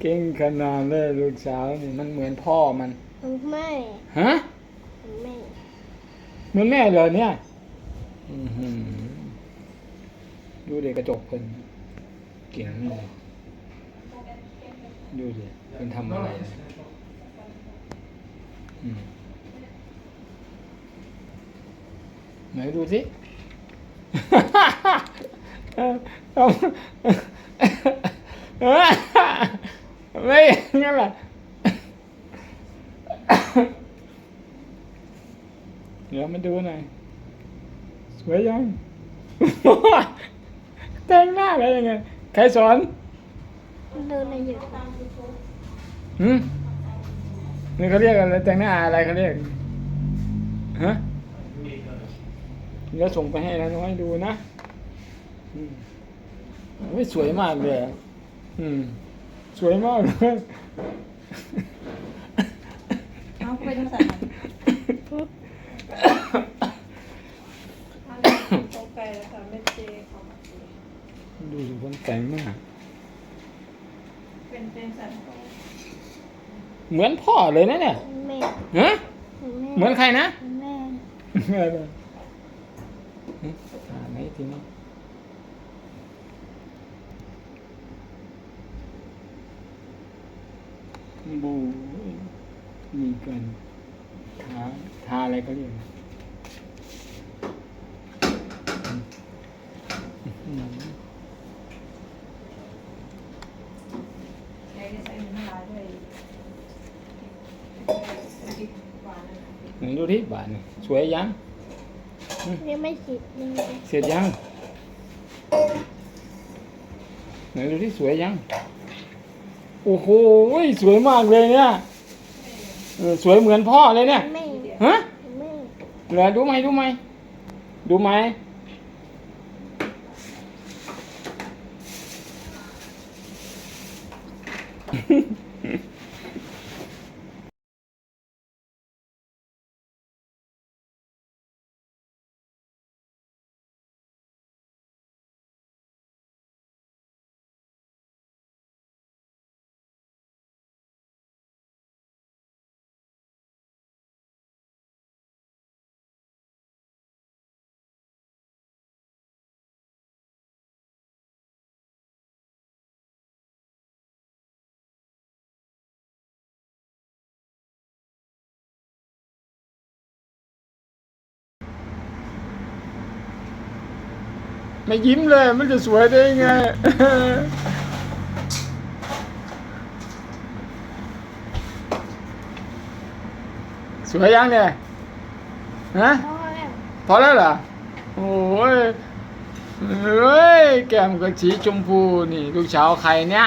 เก่งขนาดเลยลูกสาวนี่มันเหมือนพ่อมัน ไม่ฮะไม่เหมือนแม่เลยเนี่ยอื้อหือดูเด็กกระจกเพิ่นเก่งเลยดูดิเพิ่นทำอะไรนะอืมไหนดูสิเอ้าเอ้า ไม่งั้นล่ะเดี๋ยวมาดูหน่อยสวยยังแต่งหน้าอะไรยังไงใครสอนดูในยูทูบหืมนี่เขาเรียกอะไรแต่งหน้าอะไรเขาเรียกฮะเดี๋ยวส่งไปให้นะน้อยดูนะ อืมโอ้ยสวยมากเลยอะอืม สวยมากเลยเอาไปทางสายตกไก่แล้วค่ะเม็ดเจเขามาซื้อดูสิคนแต่งหน้าเป็นเป็นสันโตเหมือนพ่อเลยนะเนี่ยแม่ฮะแม่เหมือนใครนะ แม่แม่เลยหึอ่าไหนทีนี้ บูมีกันทาทาอะไรเขาเรียกนะอืมใช้ใช้น้ำลายด้วยพริกหวานนะคะไหนดูที่บ้านนี่สวยยังยังไม่ฉีดยังไม่เสร็จยังไหนดูที่สวยยัง โอ้โหสวยมากเลยเนี่ยเออสวยเหมือนพ่อเลยเนี่ยแม่ฮะแม่เหรอดูไหมดูไหมดูไหม ไม่ยิ้มเลย มันจะสวยได้ไงสวยยังเนี่ยฮะพอแล้วพอแล้วเหรอโอ้ยเฮ้ยแก้มกับสีชมพูนี่ ลูกสาวใครเนี่ย